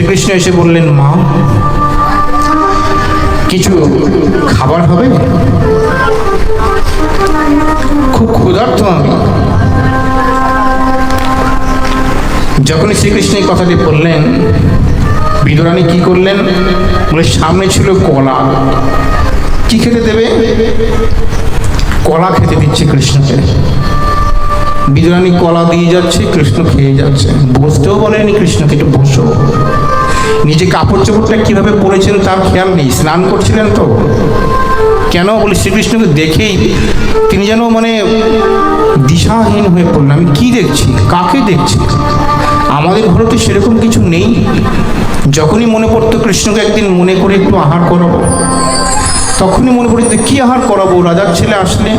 শ্রীকৃষ্ণ এসে বললেন, মা, কিছু খাবার হবে? খুব ক্ষুধার্ত আমি। যখনই শ্রীকৃষ্ণ এই কথাটি বললেন, বিদুরানী কি করলেন? বলে, সামনে ছিল কলা। কি খেতে দেবে? কলা খেতে দিচ্ছে কৃষ্ণকে। বিদুরানী কলা দিয়ে যাচ্ছে, কৃষ্ণ খেয়ে যাচ্ছে। বসতেও বলেনি কৃষ্ণকে, একটু বসো। নিজে কাপড় চোপড়টা কীভাবে পরেছেন তার খেয়াল নেই। স্নান করছিলেন তো। কেন? বলি শ্রীকৃষ্ণকে দেখেই তিনি যেন মানে দিশাহীন হয়ে পড়লেন। আমি কি দেখছি? কাকে দেখছি? আমাদের ঘরে তো সেরকম কিছু নেই। যখনই মনে পড়তো কৃষ্ণকে একদিন মনে করে একটু আহার করাবো, তখনই মনে পড়ে যে কী আহার করাবো? রাজার ছেলে আসলে